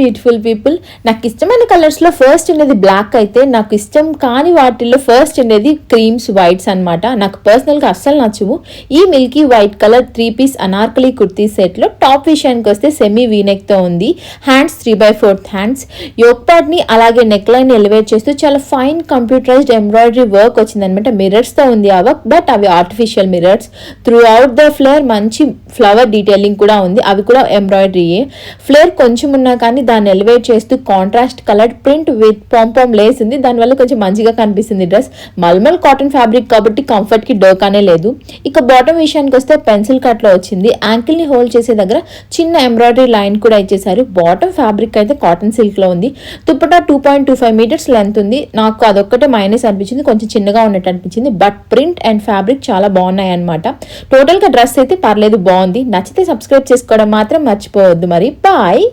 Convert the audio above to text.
Beautiful people నాకు ఇష్టమైన కలర్స్లో ఫస్ట్ ఉండేది బ్లాక్ అయితే నాకు ఇష్టం కాని వాటిల్లో ఫస్ట్ ఉండేది క్రీమ్స్ వైట్స్ అన్నమాట. నాకు పర్సనల్గా అస్సలు నచ్చవు. ఈ milky white colour three piece Anarkali kurti సెట్లో టాప్ విషయానికి వస్తే సెమీ వీనెక్తో ఉంది. Hands three by fourth hands yoke ప్యాడ్ని అలాగే నెక్ లైన్ ఎలివేట్ చేస్తూ చాలా ఫైన్ కంప్యూటరైజ్డ్ ఎంబ్రాయిడరీ వర్క్ వచ్చిందనమాట మిరర్స్తో ఉంది ఆ వర్క్ బట్ అవి artificial mirrors throughout the flare మంచి ఫ్లవర్ డీటెయిలింగ్ కూడా ఉంది. అవి కూడా ఎంబ్రాయిడరీయే ఫ్లేర్ కొంచెం ఉన్నా కానీ దాన్ని ఎలివేట్ చేస్తూ contrast coloured print with pompom lace ఉంది దానివల్ల కొంచెం మంచిగా కనిపిస్తుంది డ్రెస్. మల్మల్ కాటన్ ఫ్యాబ్రిక్ కాబట్టి కంఫర్ట్కి డోకానే లేదు. ఇక బాటమ్ విషయానికి వస్తే పెన్సిల్ కట్లో వచ్చింది. యాంకిల్ని హోల్డ్ చేసే దగ్గర చిన్న ఎంబ్రాయిడరీ లైన్ కూడా ఇచ్చేసారు బాటమ్ ఫ్యాబ్రిక్ అయితే కాటన్ సిల్క్లో ఉంది. Dupatta two point two five metres length ఉంది. నాకు అదొక్కటే మైనస్ అనిపించింది. కొంచెం చిన్నగా ఉన్నట్టు అనిపించింది. బట్ ప్రింట్ అండ్ ఫ్యాబ్రిక్ చాలా బాగున్నాయి అనమాట టోటల్గా డ్రెస్ అయితే పర్లేదు బాగుంది. నచ్చితే సబ్స్క్రైబ్ చేసుకోవడం మాత్రం మర్చిపోవద్దు మరి. బాయ్